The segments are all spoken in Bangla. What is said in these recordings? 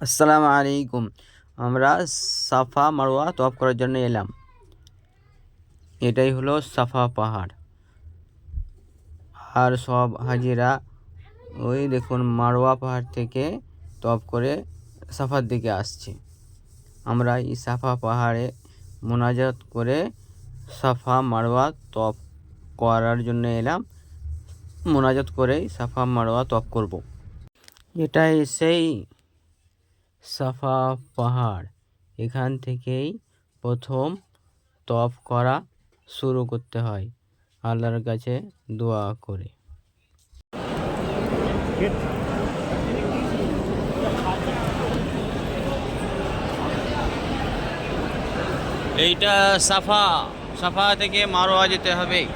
আসসালামু আলাইকুম। আমরা সাফা মারোয়া তফ করার জন্য এলাম। এটাই হলো সাফা পাহাড়। আর সব হাজিরা ওই দেখুন মারোয়া পাহাড় থেকে তপ করে সাফার দিকে আসছে। আমরা এই সাফা পাহাড়ে মোনাজাত করে সাফা মারোয়া তপ করার জন্য এলাম। মোনাজাত করেই সাফা মারোয়া তফ করব। এটাই সেই সাফা পাহাড়। এখান থেকেই প্রথম তফ করা শুরু করতে হয়। আল্লাহর কাছে দোয়া করে। এইটা সাফা। সাফা থেকে মারোয়া যেতে হবে।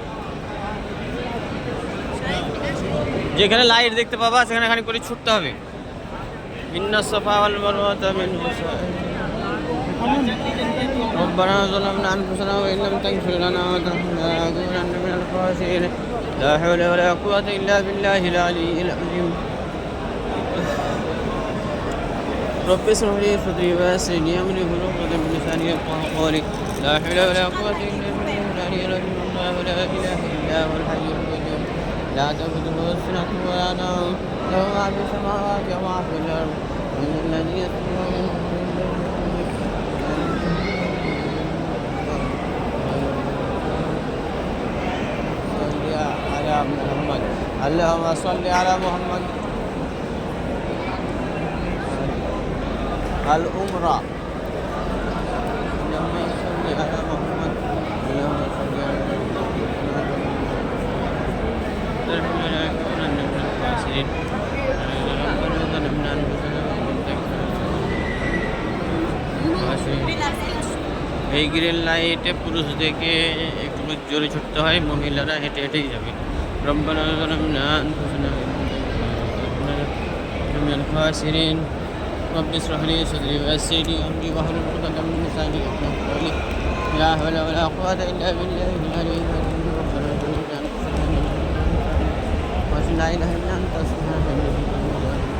যেখানে লাইট দেখতে পাবা, সেখানে খানি করে ছুটতে হবে। إن الصفا والمروة من ربنا ظلمنا أنفسنا وإن لم تغفر لنا وترحمنا لنكونن من الخاسرين. لا حول ولا قوة إلا بالله العلي العظيم. رب اشرح لي صدري ويسر لي أمري عقدة من لساني يفقهوا قولي. لا حول ولا قوة إلا بالله العلي العظيم. الله لا إله إلا هو الحي القيوم تأخذه سنة ولا نوم له ما في السماوات وما في الأرض من الذي يسمع اللهم صل على محمد. الأمرة اللهم صل على এই গ্রিন লাইটে পুরুষদেরকে একটু জোরে ছুটতে হয় মহিলারা হেঁটে হেঁটেই যাবে রব্বানিন رب اشرح لي صدري ويسر لي امري واحلل عقدة من لساني يفقهوا قولي لا حول ولا قوة الا بالله العلي العظيم ولا إله إلا أنت سبحانك إني كنت من الظالمين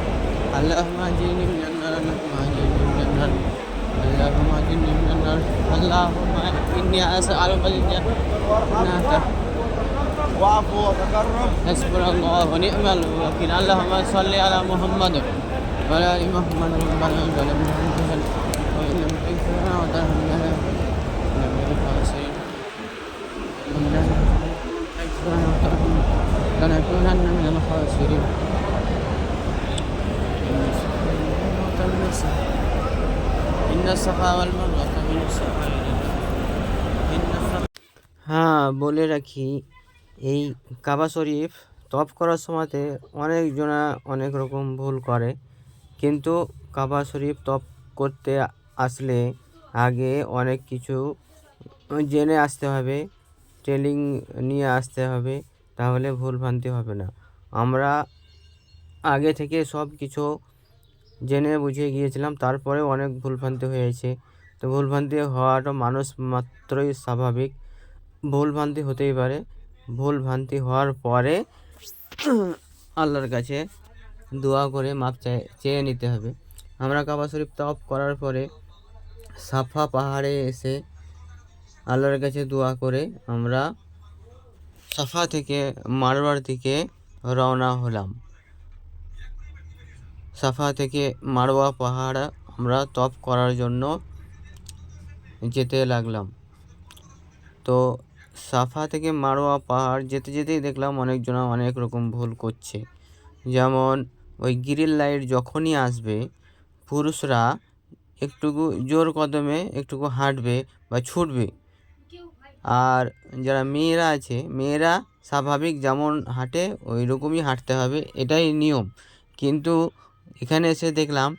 اللهم أجرني من النار اللهم أجرني من النار اللهم أجرني من النار اللهم إني أسألك الجنة واعفو وتكرم حسبنا الله ونعم الوكيل اللهم صل على محمد وعلى ال محمد ربنا ظلمنا انفسنا وان لم تغفر لنا وترحمنا لنكونن من الخاسرين إن الصفا والمروة من شعائر إن الصفا হ্যাঁ বলে রাখি এই কাবা শরীফ তফ করার সময়তে অনেকজনা অনেক রকম ভুল করে কিন্তু কাবা শরীফ তফ করতে আসলে আগে অনেক কিছু জেনে আসতে হবে ট্রেনিং নিয়ে আসতে হবে তাহলে ভুল ভ্রান্তি হবে না। আমরা আগে থেকে সব কিছু জেনে বুঝে গিয়েছিলাম তারপরে অনেক ভুলভ্রান্তি হয়েছে তো ভুলভ্রান্তি হওয়াটা মানুষ মাত্রই স্বাভাবিক। ভুলভ্রান্তি হতেই পারে। ভুল ভ্রান্তি হওয়ার পরে আল্লাহর কাছে দোয়া করে মাপ চেয়ে নিতে হবে। আমরা কাবা শরীফ তফ করার পরে সাফা পাহাড়ে এসে আল্লাহর কাছে দোয়া করে আমরা সাফা থেকে মারোয়ার দিকে রওনা হলাম। সাফা থেকে মারোয়া পাহাড় আমরা তফ করার জন্য যেতে লাগলাম। তো সাফা থেকে মারোয়া পাহাড় যেতে যেতেই দেখলাম অনেকজনা অনেক রকম ভুল করছে। যেমন ওই গ্রিল লাইট যখনই আসবে, পুরুষরা একটুকু জোর কদমে একটুকু হাঁটবে বা ছুটবে আর যারা মেয়েরা আছে, মেয়েরা স্বাভাবিক যেমন হাঁটে ওই রকমই হাঁটতে হবে, এটাই নিয়ম। কিন্তু এখানে এসে দেখলাম,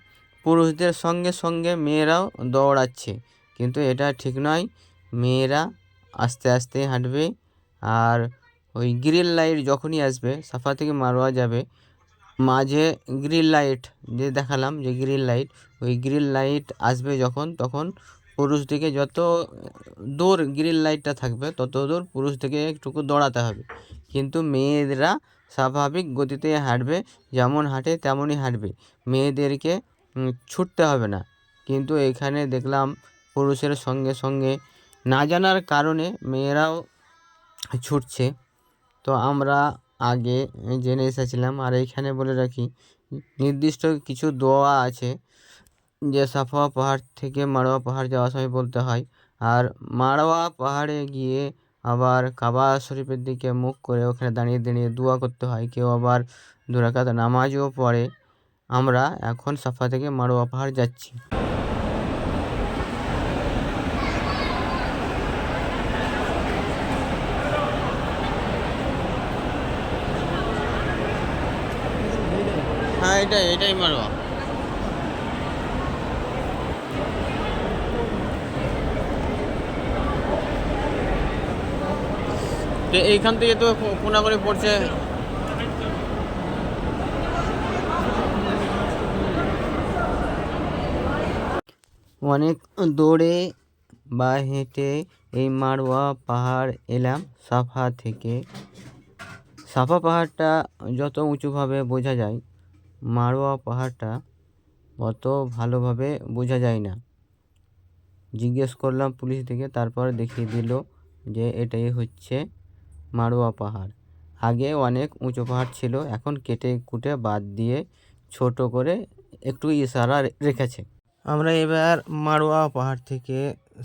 পুরুষদের সঙ্গে সঙ্গে মেয়েরাও দৌড়াচ্ছে। কিন্তু এটা ঠিক নয়, মেয়েরা আস্তে আস্তে হাঁটবে আর ওই গ্রিল লাইট যখনই আসবে, সাফা থেকে মারোয়া যাবে, মাঝে গ্রিল লাইট যে দেখালাম, যে গ্রিল লাইট, ওই গ্রিল লাইট আসবে যখন, তখন পুরুষ দিকে যত দূর গ্রিল লাইটটা থাকবে, তত দূর পুরুষ দিকে একটুকু দৌড়াতে হবে। কিন্তু মেয়েরা স্বাভাবিক গতিতে হাঁটবে, যেমন হাঁটে তেমনই হাঁটবে। মেয়েদেরকে ছুটতে হবে না। কিন্তু এখানে দেখলাম পুরুষের সঙ্গে সঙ্গে না জানার কারণে মেয়েরাও ছুটছে। তো আমরা আগে জেনে এসেছিলাম, আর এইখানে বলে রাখি, নির্দিষ্ট কিছু দোয়া আছে। যে সাফা পাহাড় থেকে মারোয়া পাহাড় যাওয়ার সময় বলতে হয়। আর মারোয়া পাহাড়ে গিয়ে আবার কাবা শরীফের দিকে মুখ করে ওখানে দাঁড়িয়ে দাঁড়িয়ে দোয়া করতে হয়। কেউ আবার দুরাকাত নামাজও পড়ে। আমরা এখন সাফা থেকে মারোয়া পাহাড় যাচ্ছি। হ্যাঁ এটাই এটাই মারোয়া তো এইখান থেকে তো কোনা করে পড়ছে। অনেক দৌড়ে বা হেঁটে এই মারোয়া পাহাড় এলাম, সাফা থেকে। সাফা পাহাড়টা যত উঁচুভাবে বোঝা যায় মারোয়া পাহাড়টা অত ভালোভাবে বোঝা যায় না। জিজ্ঞেস করলাম পুলিশ থেকে, তারপর দেখিয়ে দিল যে এটাই হচ্ছে মারোয়া পাহাড়। আগে অনেক উঁচু পাহাড় ছিল, এখন কেটে কুটে বাদ দিয়ে ছোট করে একটু ইশারা রেখেছে। আমরা এবার মারোয়া পাহাড় থেকে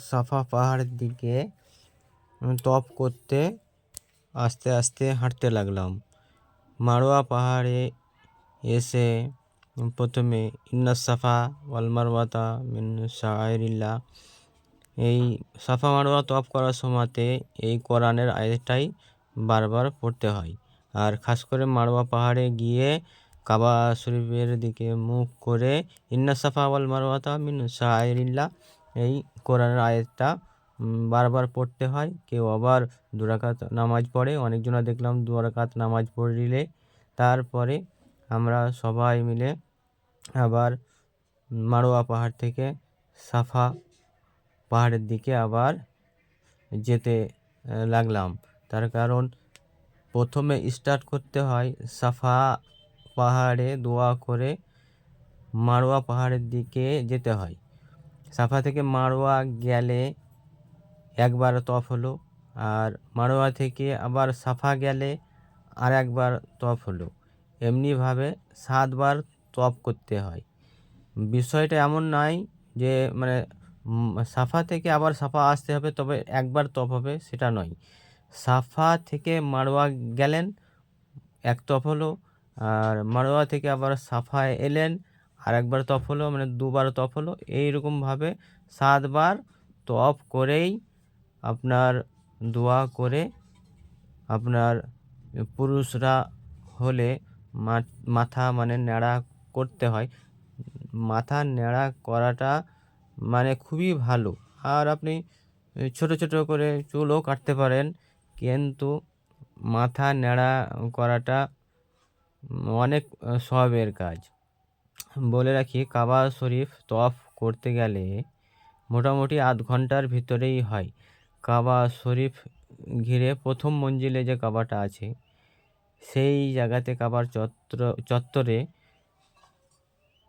সাফা পাহাড়ের দিকে তপ করতে আস্তে আস্তে হাঁটতে লাগলাম। মারোয়া পাহাড়ে এসে প্রথমে ইন্না সাফা ওয়াল মারওয়াতা মিন এই সাফা মারোয়া তপ করার সময়তে এই কোরআনের আয়াতটাই বারবার পড়তে হয়। আর খাস করে মারোয়া পাহাড়ে গিয়ে কাবা শরীফের দিকে মুখ করে, ইন্না সাফা ওয়াল মারওয়াতা মিন শাআইরিল্লাহ এই কোরআনের আয়াতটা বারবার পড়তে হয়। কেউ আবার দুরাকাত নামাজ পড়ে। অনেকজনা দেখলাম দুরাকাত নামাজ পড়লে তারপরে আমরা সবাই মিলে আবার মারোয়া পাহাড় থেকে সাফা পাহাড়ের দিকে আবার যেতে লাগলাম। তার কারণ প্রথমে স্টার্ট করতে হয় সাফা পাহাড়ে দোয়া করে মারোয়া পাহাড়ের দিকে যেতে হয়। সাফা থেকে মারোয়া গেলে একবার তফ হলো আর মারোয়া থেকে আবার সাফা গেলে আর একবার তফ হলো। এমনিভাবে সাতবার তপ করতে হয়। বিষয়টা এমন নয় যে মানে সাফা থেকে আবার সাফা আসতে হবে তবে একবার তপ হবে সেটা নয়। সাফা থেকে মারোয়া গেলেন, এক তপ হলো, আর মারোয়া থেকে আবার সাফায় এলেন আর একবার তপ হলো মানে দুবার তপ হলো। এইরকমভাবে সাতবার তপ করেই আপনার দোয়া করে আপনার পুরুষরা হলে মাথা মানে ন্যাড়া করতে হয়। মাথা ন্যাড়া করাটা মানে খুবই ভালো। আর আপনি ছোট ছোট করে চুলও কাটতে পারেন। কিন্তু মাথা নেড়া করাটা অনেক সবের কাজ। বলে রাখি, কাবা শরীফ তফ করতে গেলে মোটামুটি আধ ঘণ্টার ভিতরেই হয়। কাবা শরীফ ঘিরে প্রথম মঞ্জিলে যে কাবাটা আছে, সেই জায়গাতে কাবার চত্বর চত্বরে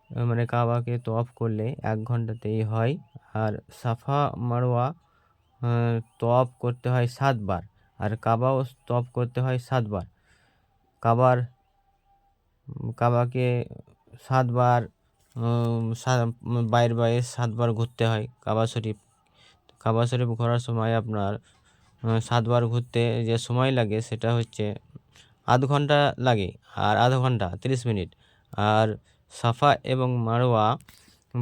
মানে কাবাকে তফ করলে এক ঘন্টাতেই হয়। আর সাফা মারোয়া তফ করতে হয় সাতবার। আর কাবাও তফ করতে হয় সাতবার। কাবার, কাবাকে সাতবার বাইর বাইরে সাতবার ঘুরতে হয় কাবা শরীফ। কাবা শরীফ ঘোরার সময় আপনার সাতবার ঘুরতে যে সময় লাগে সেটা হচ্ছে আধ ঘণ্টা লাগে আর আধ ঘণ্টা, তিরিশ মিনিট। আর সাফা এবং মারোয়া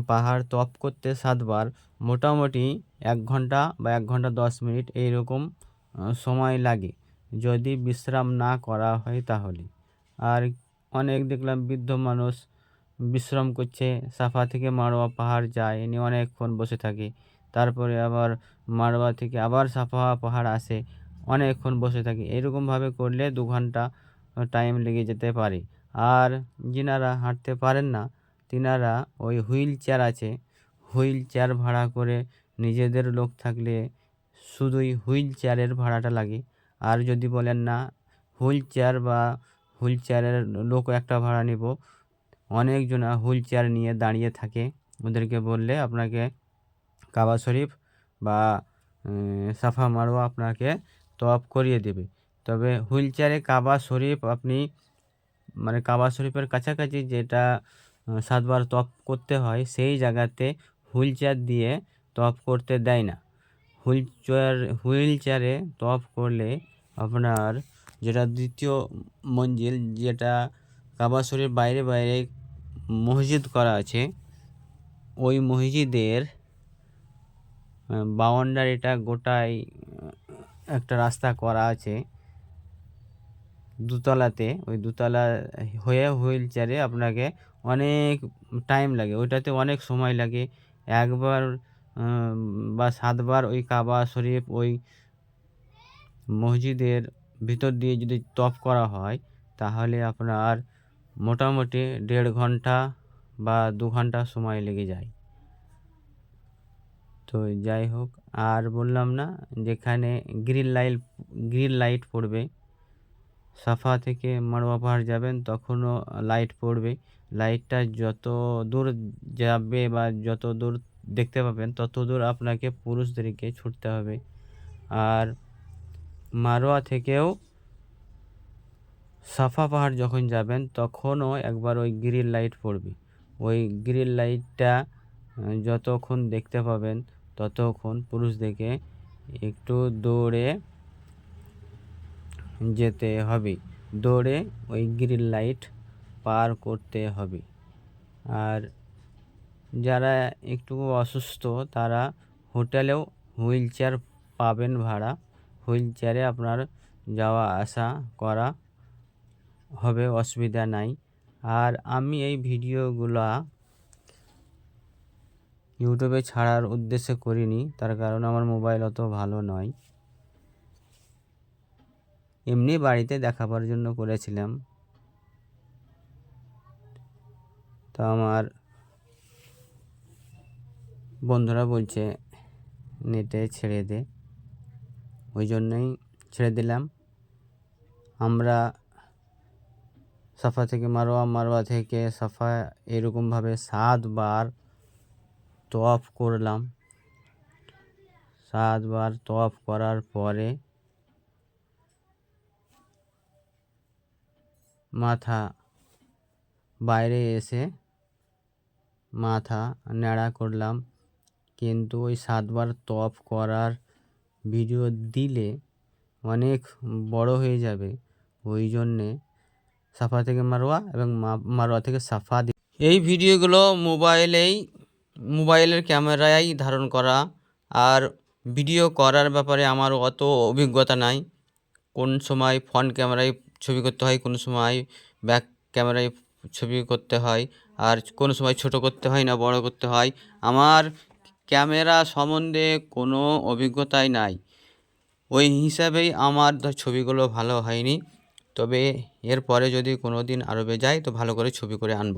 পাহাড় তপ করতে সাতবার মোটামুটি এক ঘণ্টা বা এক ঘণ্টা দশ মিনিট এইরকম সময় লাগে। যদি বিশ্রাম না করা হয় তাহলে। আর অনেক দেখলাম বৃদ্ধ মানুষ বিশ্রাম করছে, সাফা থেকে মারোয়া পাহাড় যায়, এনে অনেকক্ষণ বসে থাকে। তারপরে আবার মারোয়া থেকে আবার সাফা পাহাড় আসে, অনেকক্ষণ বসে থাকে। এরকমভাবে করলে দু ঘণ্টা টাইম লেগে যেতে পারে। আর যিনারা হাঁটতে পারেন না, তিনারা ওই হুইল চেয়ার আছে। হুইল চেয়ার ভাড়া করে নিজেদের লোক থাকলে শুধুই হুইল চেয়ারের ভাড়াটা লাগে। আর যদি বলেন না, হুইল চেয়ার বা হুইল চেয়ারের লোক একটা ভাড়া নিব। অনেকজনা হুইল চেয়ার নিয়ে দাঁড়িয়ে থাকে। ওদেরকে বললে আপনাকে কাবা শরীফ বা সাফা মারোয়া আপনাকে তওয়াফ করিয়ে দেবে। তবে হুইল চেয়ারে কাবা শরীফ আপনি মানে কাবা শরীফের কাছাকাছি যেটা সাতবার তপ করতে হয়, সেই জায়গাতে হুইল চেয়ার দিয়ে তপ করতে দেয় না। হুইল চেয়ার, হুইল চেয়ারে তপ করলে আপনার যেটা দ্বিতীয় মঞ্জিল, যেটা কাবা শরীফ বাইরে বাইরে মসজিদ করা আছে, ওই মসজিদের বাউন্ডারিটা গোটাই একটা রাস্তা করা আছে দুতলাতে। ওই দুতলা হয়ে হুইল চেয়ারে আপনাকে অনেক টাইম লাগে। ওইটাতে অনেক সময় লাগে। একবার বা সাতবার ওই কাবা, শরীফ, ওই মসজিদের ভিতর দিয়ে যদি তপ করা হয়, তাহলে আপনার মোটামুটি দেড় ঘণ্টা বা দু ঘণ্টা সময় লেগে যায়। তো যাই হোক, আর বললাম না, যেখানে গ্রিল লাইট গ্রিল লাইট পড়বে, সাফা থেকে মারোয়া পাহাড় যাবেন, তখনও লাইট পড়বে। লাইটটা যত দূর যাবে বা যত দূর দেখতে পাবেন তত দূর আপনাকে পুরুষদেরকে ছুটতে হবে। আর মারোয়া থেকেও সাফা পাহাড় যখন যাবেন, তখনও একবার ওই গ্রিল লাইট পড়বে। ওই গ্রিল লাইটটা যতক্ষণ দেখতে পাবেন, ততক্ষণ পুরুষদেরকে একটু দৌড়ে যেতে হবে। দৌড়ে ওই গ্রিল লাইট পার করতে হবে। আর যারা একটু অসুস্থ, তারা হোটেলেও হুইল চেয়ার পাবেন ভাড়া। হুইল চেয়ারে আপনার যাওয়া, আসা, করা হবে, অসুবিধা নাই। আর আমি এই ভিডিওগুলা ইউটিউবে ছাড়ার উদ্দেশ্যে করিনি, তার কারণ আমার মোবাইল অত ভালো নয়। এমনি বাড়িতে দেখাবার জন্য করেছিলাম। তো আমার বন্ধুরা বলছে নেটে ছেড়ে দে। ওই জন্যই ছেড়ে দিলাম। আমরা সাফা থেকে মারোয়া মারোয়া থেকে সাফা এরকমভাবে সাতবার তওয়াফ করলাম। সাতবার তওয়াফ করার পরে মাথা বাইরে এসে মাথা ন্যাড়া করলাম। কিন্তু ওই সাতবার তওয়াফ করার ভিডিও দিলে অনেক বড় হয়ে যাবে। ওই জন্যে সাফা থেকে মারোয়া এবং মারোয়া থেকে সাফা এই ভিডিওগুলো মোবাইলেই, মোবাইলের ক্যামেরায় ধারণ করা আর ভিডিও করার ব্যাপারে আমার অত অভিজ্ঞতা নাই। কোন সময় ফ্রন্ট ক্যামেরায় ছবি করতে হয়, কোন সময় ব্যাক ক্যামেরায় ছবি করতে হয় আর কোন সময় ছোট করতে হয় না, বড় করতে হয়। আমার ক্যামেরা সম্বন্ধে কোনো অভিজ্ঞতাই নাই। ওই হিসাবেই আমার ছবিগুলো ভালো হয়নি। তবে এরপরে যদি কোনো দিন আরবে যাই, তো ভালো করে ছবি করে আনব।